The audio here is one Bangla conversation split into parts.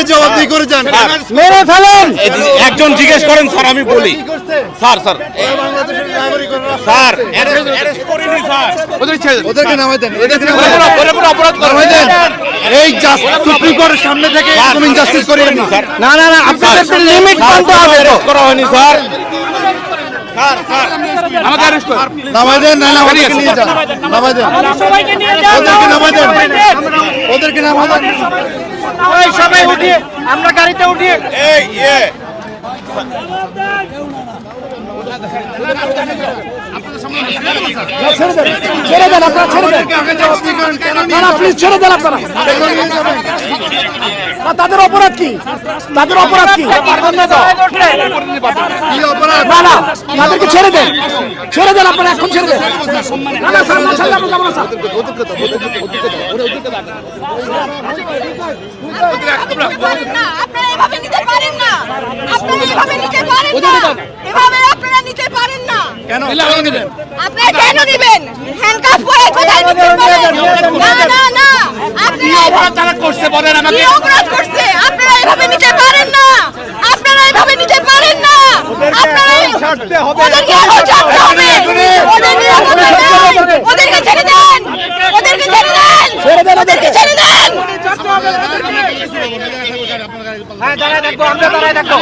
ওনাকে জবাবদিহি করে যান। মেরে ফেলেন। একজন জিজ্ঞেস করেন স্যার আমি বলি। Sir sir. ওদেরকে নামাই দেন। এই সুপ্রিম কোর্টের সামনে থেকে তুমি ইনজাস্টিস করিয়েন না। না না না আপনাদের লিমিট মানতে হবে। করা হয়নি স্যার। আমাকে অ্যারেস্ট করুন নামাই দেন না না ওদেরকে নিয়ে যান। নামাই দেন। সবাইকে নিয়ে যাও ওদেরকে নামাই দেন। ওদেরকে নামাই দেন। ওই সবাই উঠিয়ে আমরা গাড়িতে উঠিয়ে এই ছেড়ে দেন আপনারা ছেড়ে দেন। না প্লিজ দেন আপনারা। তাদের অপরাধ কি? তাদের অপরাধ কি অপরাধ? তাদেরকে ছেড়ে দেন। ছেড়ে দেন আপনারা এখন ছেড়ে দেন। না না স্যার না ছাড়লে আমরা যাব না স্যার আপনারা এভাবে নিতে পারেন না। আপনারা এভাবে নিতে পারেন না। এভাবে আপনারা নিতে পারেন না। কেন? আপনারা কেন নেবেন? হ্যান্ডকাফ পরে কোথায় নিতে পারেন? না না না। আপনারা তারা করতে বলেন আমাকে। অপরাধ করছে। আপনারা এভাবে নিতে পারেন না আপনারা এভাবে নিতে পারেন না আপনারা ওদেরকে এখন ছাড়তে হবে। ওদের নিরাপত্তা দেন ওদেরকে ছেড়ে দেন। ওদেরকে ছেড়ে দেন। ছেড়ে দেন ওদেরকে ছেড়ে দেন। হ্যাঁ দাঁড়ায় থাকব আমরা দাঁড়ায় থাকব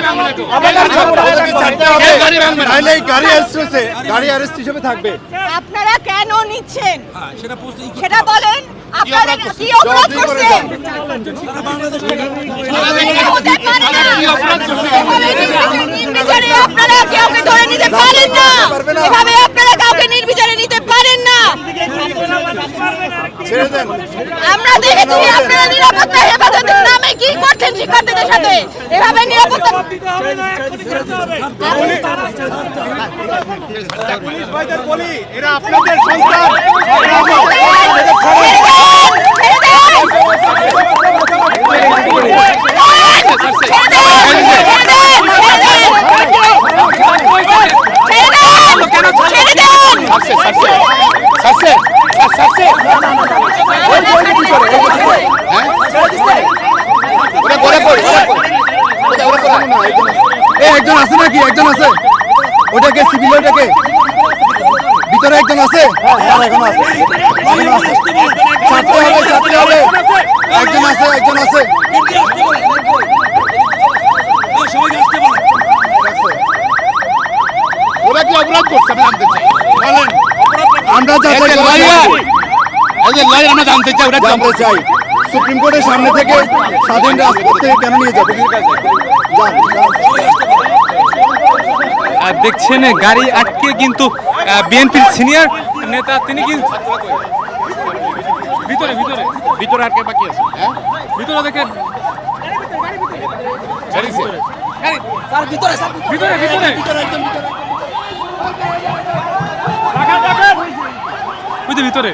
আমরা ছাড়বো না, ছাড়তে হবে। নাহলে গাড়ি অ্যারেস্ট গাড়ি অ্যারেস্ট হিসেবে থাকবে। আপনারা কেন নিচ্ছেন? সেটা বলেন। আপনারা কি অপরাধ করছেন নির্বিচারে আপনারা কাউকে ধরে নিতে পারেন না এভাবে আপনারা কাউকে নির্বিচারে নিতে পারেন না। আমরা দেখেছি আপনারা নিরাপত্তা হেফাজতের নামে কি করছেন শিক্ষার্থীদের সাথে? এভাবে নিরাপত্তা এই একজন আছে নাকি? একজন আছে। ওটাকে সিভিল ওটাকে ভিতরে একজন আছে? এখন আছে এখনও আছে। ছাড়তে হবে ছাড়তে হবে। একজন আছে একজন আছে। ওরা কি অপরাধ করছে? আমি জানতে চাই। আমরা যাচাই আমরা জানতে চাই ওরা জানতে চাই। সুপ্রিম কোর্টের সামনে থেকে স্বাধীন রাজপথ থেকে কেন নিয়ে যাবে যান, যান। আর দেখছেন গাড়ি আটকে কিন্তু বিএনপির সিনিয়র নেতা তিনি কিন্তু ভিতরে ভিতরে ভিতরে আর কে বাকি আছে। হ্যাঁ? ভিতরে দেখেন। ছেড়েছে ভিতরে ভিতরে। ভিতরে।